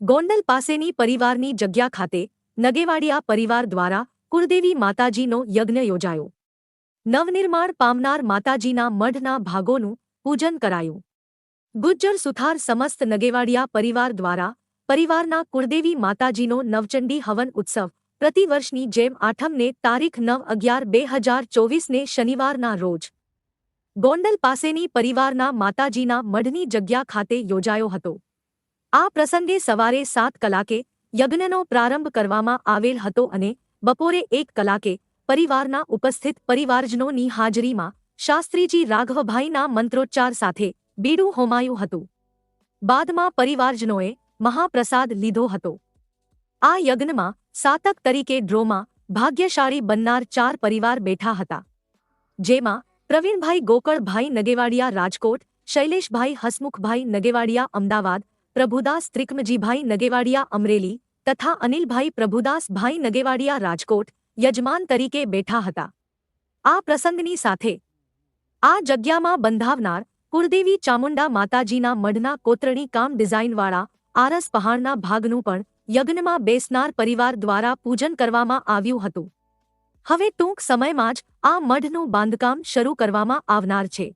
ગોંડલ પાસેની પરિવારની જગ્યા ખાતે નગેવાડિયા પરિવાર દ્વારા કુળદેવી માતાજીનો યજ્ઞ યોજાયો. નવનિર્માણ પામનાર માતાજીના મઢના ભાગોનું પૂજન કરાયું. ગુજ્જર સુથાર સમસ્ત નગેવાડિયા પરિવાર દ્વારા પરિવારના કુળદેવી માતાજીનો નવચંડી હવન ઉત્સવ પ્રતિવર્ષની જેમ આઠમને તારીખ નવ અગિયાર બે હજાર ચોવીસને શનિવારના રોજ ગોંડલ પાસેની પરિવારના માતાજીના મઢની જગ્યા ખાતે યોજાયો હતો. આ પ્રસંગે સવારે સાત કલાકે યજ્ઞનો પ્રારંભ કરવામાં આવેલ હતો અને બપોરે એક કલાકે પરિવારના ઉપસ્થિત પરિવારજનોની હાજરીમાં શાસ્ત્રીજી રાઘવભાઈના મંત્રોચ્ચાર સાથે બીડું હોમાયું હતું. બાદમાં પરિવારજનોએ મહાપ્રસાદ લીધો હતો. આ યજ્ઞમાં સાતક તરીકે ડ્રોમાં ભાગ્યશાળી બનનાર ચાર પરિવાર બેઠા હતા. જેમાં પ્રવીણભાઈ ગોકળભાઈ નગેવાડિયા રાજકોટ, શૈલેષભાઈ હસમુખભાઈ નગેવાડિયા અમદાવાદ પ્રભુદાસ ત્રિકમજીભાઈ નગેવાડિયા અમરેલી તથા અનિલભાઈ પ્રભુદાસભાઈ નગેવાડિયા રાજકોટ યજમાન તરીકે બેઠા હતા. આ પ્રસંગની સાથે આ જગ્યામાં બંધાવનાર કુળદેવી ચામુંડા માતાજીના મઢના કોતરણી કામ ડિઝાઇનવાળા આરસ પહાડના ભાગનું પણ યજ્ઞમાં બેસનાર પરિવાર દ્વારા પૂજન કરવામાં આવ્યું હતું. હવે ટૂંક સમયમાં જ આ મઢનું બાંધકામ શરૂ કરવામાં આવનાર છે.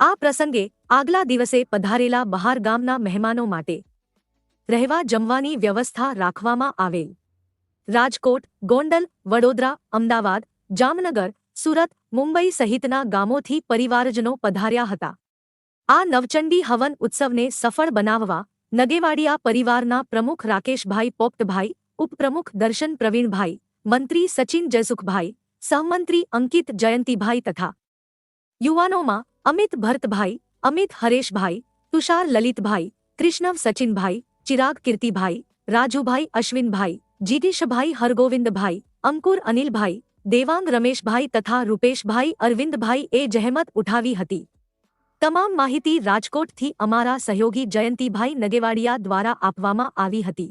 આ પ્રસંગે આગલા દિવસે પધારેલા બહાર ગામના મહેમાનો માટે રહેવા જમવાની વ્યવસ્થા રાખવામાં આવેલ. રાજકોટ, ગોંડલ, વડોદરા, અમદાવાદ, જામનગર, સુરત, મુંબઈ સહિતના ગામોથી પરિવારજનો પધાર્યા હતા. આ નવચંડી હવન ઉત્સવને સફળ બનાવવા નગેવાડિયા પરિવારના પ્રમુખ રાકેશભાઈ પોપ્ટભાઈ, ઉપપ્રમુખ દર્શન પ્રવીણભાઈ, મંત્રી સચિન જયસુખભાઈ, સહમંત્રી અંકિત જયંતિભાઈ તથા યુવાનોમાં અમિત ભરતભાઈ અમિત હરેશભાઈ, તુષાર લલિતભાઈ, કૃષ્ણવ સચિનભાઈ, ચિરાગ કીર્તિભાઈ, રાજુભાઈ અશ્વિનભાઈ જીતીશભાઈ હરગોવિંદભાઈ, અંકુર અનિલભાઈ, દેવાંગ રમેશભાઈ તથા રૂપેશભાઈ અરવિંદભાઈ એ જહેમત ઉઠાવી હતી. તમામ માહિતી રાજકોટથી અમારા સહયોગી જયંતિભાઈ નગેવાડિયા દ્વારા આપવામાં આવી હતી.